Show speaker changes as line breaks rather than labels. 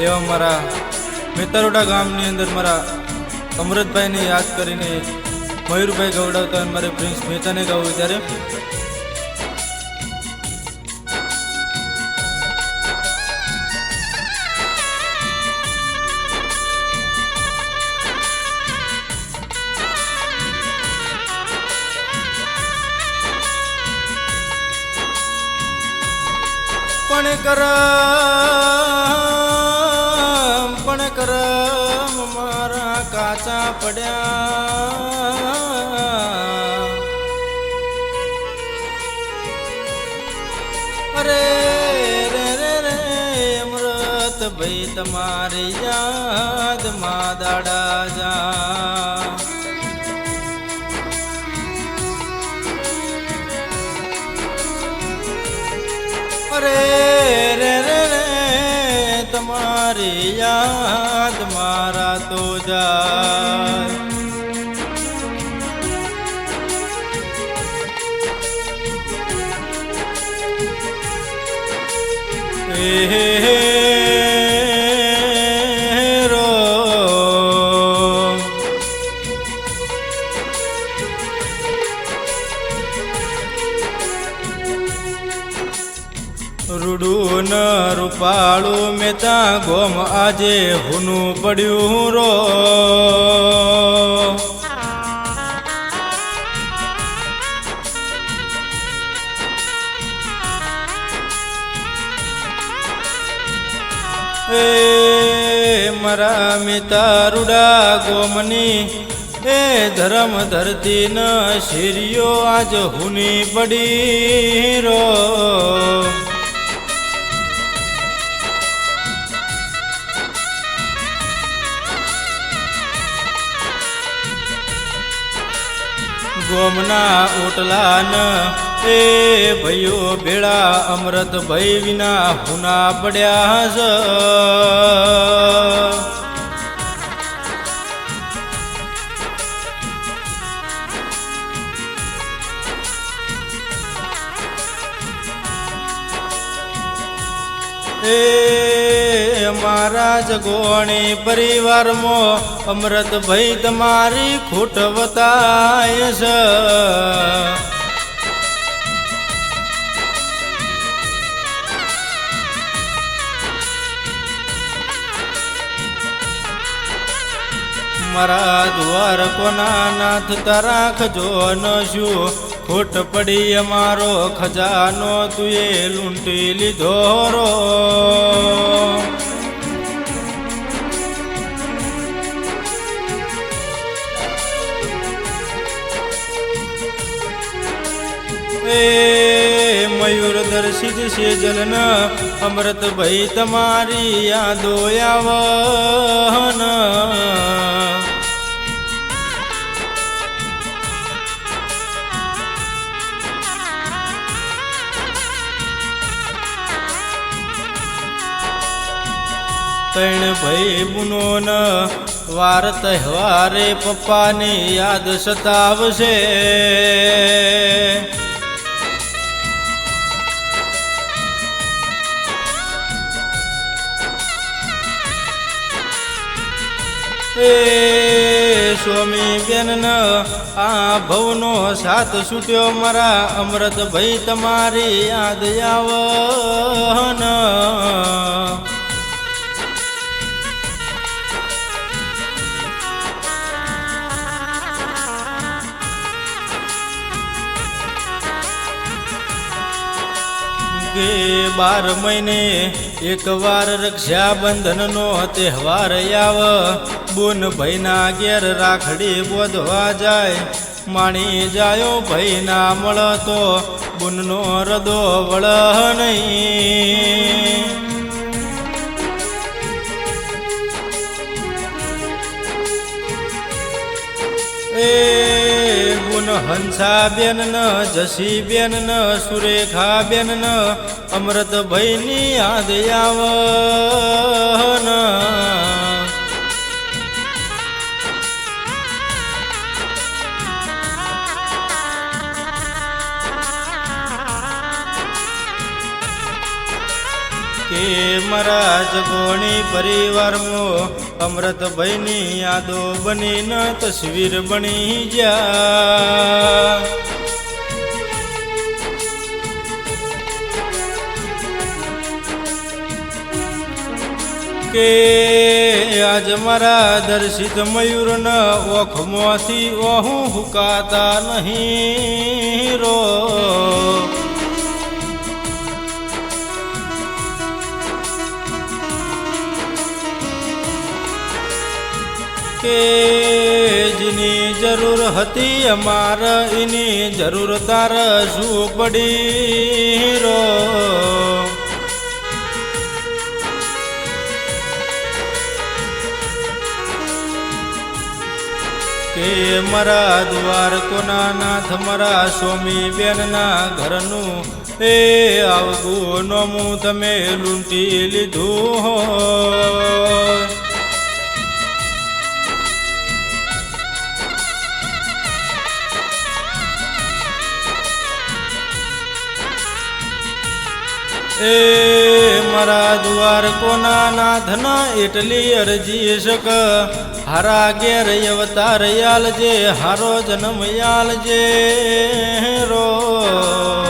એવા મારા મેતારોડા ગામની અંદર મારા અમૃતભાઈને યાદ કરીને મયુરભાઈ ગવડાવતા અને મારે પ્રિન્સ મહેતાને ગાવું ત્યારે પણ કરમ મારા કાચા પડ્યા અરે રે રે રે અમૃત ભાઈ તમારી યાદમાં દાડા જા અરે તમારી યાદ મારા તો જાય. હે હે રૂડું ન રૂપાળું મેતા ગોમ આજે હુનું પડ્યું રો. એ મારા મિતા રૂડા ગોમની, એ ધરમ ધરતી ન શિર્યો આજ હુની પડી રો. ગોમના ઓટલા ન એ ભયો ભેળા અમૃત ભય વિના હુના પડ્યા જ. એ મારા જગોણી પરિવારમાં, અમૃત ભાઈ તમારી ખોટ વતાય છે. મારા દ્વાર કોના નાથ તરાખજો ન શું? ખોટ પડી અમારો ખજાનો તુએ લૂંટી લીધો રો. મયુર છે સેજલન અમૃત ભાઈ તમારી યાદો આવન તૈણ ભાઈ બુનો ન વાર તહેવારે પપ્પાની યાદ સતાવશે. સ્વામી બેન આ ભવનો સાથ છૂટ્યો મારા અમૃત ભાઈ તમારી યાદ આવન કે બાર મહિને એક વાર રક્ષાબંધનનો તહેવાર આવ બોન ભાઈના ઘેર રાખડી બોધવા જાય. માણી જાયો ભાઈ ના મળતો બુનનો રદો વળ નહીં. ગુણ હંસા બેન ન જસી બેન ન સુરેખા બેન ન અમૃત ભાઈની યાદ આવન કે મારા જગોણી પરિવારમાં અમૃતભાઈની યાદો બનીને તસવીર બની જા કે આજ મારા દર્શિત મયુરના ઓખમાંથી ઓહું હુકાતા નહીં રો. કે જેની જરૂર હતી અમાર, એની જરૂર તાર શું પડી રો કે મારા દ્વાર કોના નાથ, મારા સ્વામી બેનના ઘરનું, એ આવગું નોમું તમે લૂંટી લીધું હોય એ મારા દ્વાર કોના નાથના એટલી અરજી શક. હારા ઘેર અવતાર યાલ જે હારો જન્મ યાલ જે રો.